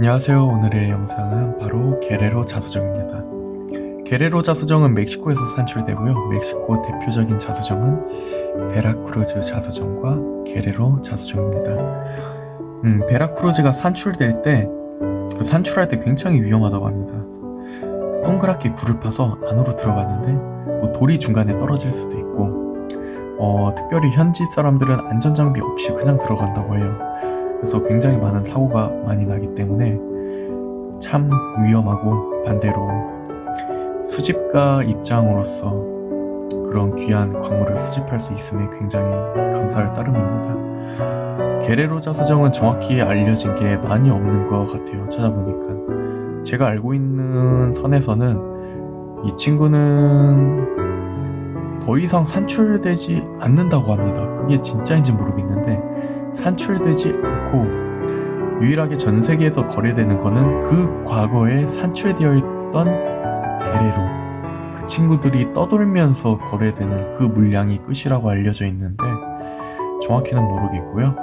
안녕하세요. 오늘의 영상은 바로 게레로 자수정입니다. 게레로 자수정은 멕시코에서 산출되고요. 멕시코 대표적인 자수정은 베라크루즈 자수정과 게레로 자수정입니다. 음, 베라크루즈가 산출될 때, 그 산출할 때 굉장히 위험하다고 합니다. 동그랗게 굴을 파서 안으로 들어가는데, 뭐 돌이 중간에 떨어질 수도 있고, 어, 특별히 현지 사람들은 안전장비 없이 그냥 들어간다고 해요. 그래서 굉장히 많은 사고가 많이 나기 때문에 참 위험하고 반대로 수집가 입장으로서 그런 귀한 광물을 수집할 수 있음에 굉장히 감사를 따름입니다. 게레로 자 수정은 정확히 알려진 게 많이 없는 것 같아요. 찾아보니까 제가 알고 있는 선에서는 이 친구는 더 이상 산출되지 않는다고 합니다. 그게 진짜인지 모르겠는데 산출되지 않고 유일하게 전 세계에서 거래되는 거는 그 과거에 산출되어 있던 게레로 그 친구들이 떠돌면서 거래되는 그 물량이 끝이라고 알려져 있는데 정확히는 모르겠고요.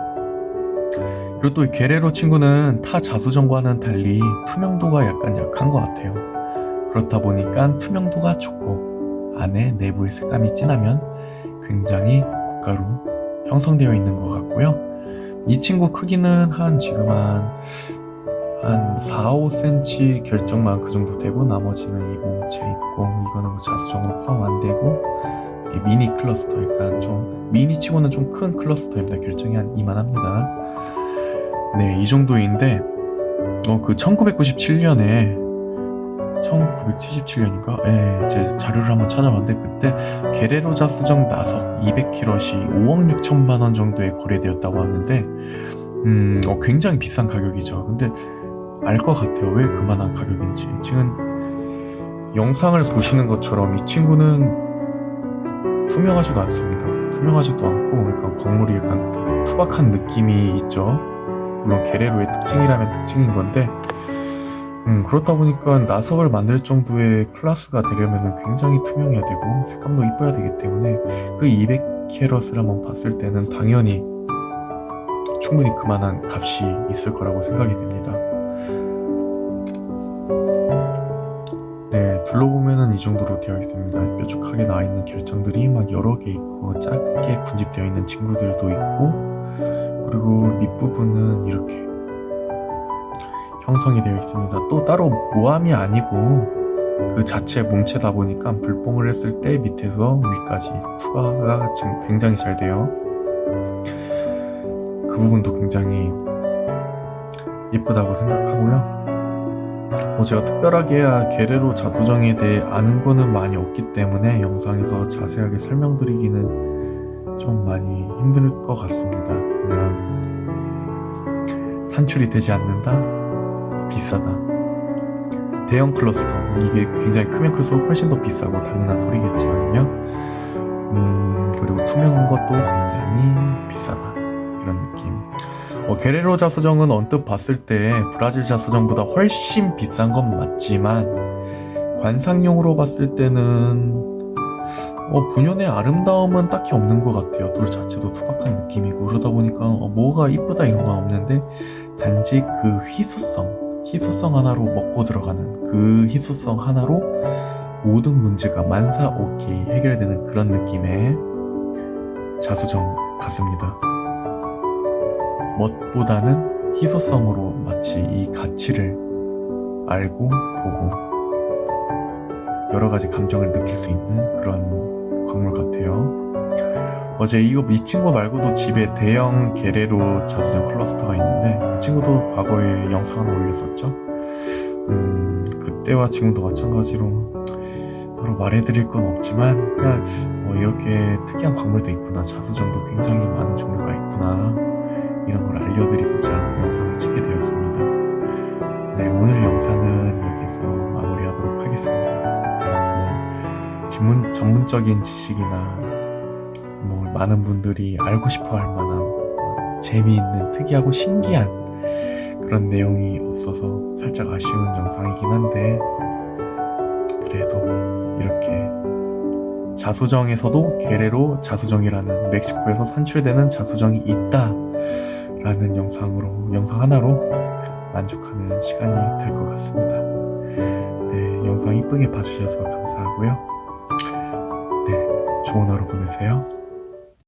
그리고 또이 게레로 친구는 타 자수정과는 달리 투명도가 약간 약한 것 같아요. 그렇다 보니까 투명도가 좋고 안에 내부의 색감이 진하면 굉장히 고가로 형성되어 있는 것 같고요. 이 친구 크기는 한 지금 한, 한 4, 5cm 결정만 그 정도 되고 나머지는 이 몸체 있고 이거는 뭐 자수정으로 포함 안 되고 미니 클러스터 약간 좀 미니 치고는 좀 큰 클러스터입니다. 결정이 한 이만합니다. 네, 이 정도인데 어, 그 1997년에 1977년인가? 예, 제 자료를 한번 찾아봤는데 그때 게레로 자 수정 나석 200캐럿이 5억 6천만 원 정도에 거래되었다고 하는데 음, 어, 굉장히 비싼 가격이죠. 근데 알 것 같아요. 왜 그만한 가격인지. 지금 영상을 보시는 것처럼 이 친구는 투명하지도 않습니다. 투명하지도 않고 약간 광물이 약간 투박한 느낌이 있죠. 물론 게레로의 특징이라면 특징인 건데 음, 그렇다 보니까 나석을 만들 정도의 클래스가 되려면 굉장히 투명해야 되고 색감도 이뻐야 되기 때문에 그 200캐럿을 한번 봤을 때는 당연히 충분히 그만한 값이 있을 거라고 생각이 됩니다. 네, 둘러보면은 이 정도로 되어 있습니다. 뾰족하게 나와 있는 결정들이 막 여러 개 있고 작게 군집되어 있는 친구들도 있고 그리고 밑부분은 이렇게 형성이 되어 있습니다. 또 따로 모함이 아니고 그 자체 몸체다 보니까 불뽕을 했을 때 밑에서 위까지 투과가 지금 굉장히 잘 돼요. 그 부분도 굉장히 예쁘다고 생각하고요. 어, 제가 특별하게 게레로 자수정에 대해 아는 거는 많이 없기 때문에 영상에서 자세하게 설명드리기는 좀 많이 힘들 것 같습니다. 산출이 되지 않는다? 비싸다. 대형 클러스터 이게 굉장히 크면 클수록 훨씬 더 비싸고 당연한 소리겠지만요. 음 그리고 투명한 것도 굉장히 비싸다 이런 느낌. 어, 게레로 자수정은 언뜻 봤을 때 브라질 자수정보다 훨씬 비싼 건 맞지만 관상용으로 봤을 때는 어, 본연의 아름다움은 딱히 없는 것 같아요. 돌 자체도 투박한 느낌이고 그러다 보니까 어, 뭐가 이쁘다 이런 건 없는데 단지 그 희소성 희소성 하나로 먹고 들어가는 그 희소성 하나로 모든 문제가 만사오케이 해결되는 그런 느낌의 자수정 같습니다. 멋보다는 희소성으로 마치 이 가치를 알고 보고 여러 가지 감정을 느낄 수 있는 그런 광물 같아요. 어제 이거 이 친구 말고도 집에 대형 게레로 자수정 클러스터가 있는데 그 친구도 과거에 영상 하나 올렸었죠. 음, 그때와 지금도 마찬가지로 바로 말해드릴 건 없지만 그냥 뭐 이렇게 특이한 광물도 있구나 자수정도 굉장히 많은 종류가 있구나 이런 걸 알려드리고자 영상을 찍게 되었습니다. 네 오늘 영상은 여기서 마무리하도록 하겠습니다. 뭐, 전문, 전문적인 지식이나 뭐 많은 분들이 알고 싶어 할 만한 재미있는 특이하고 신기한 그런 내용이 없어서 살짝 아쉬운 영상이긴 한데 그래도 이렇게 자수정에서도 게레로 자수정이라는 멕시코에서 산출되는 자수정이 있다 라는 영상으로 영상 하나로 만족하는 시간이 될 것 같습니다. 네, 영상 이쁘게 봐주셔서 감사하고요. 네, 좋은 하루 보내세요.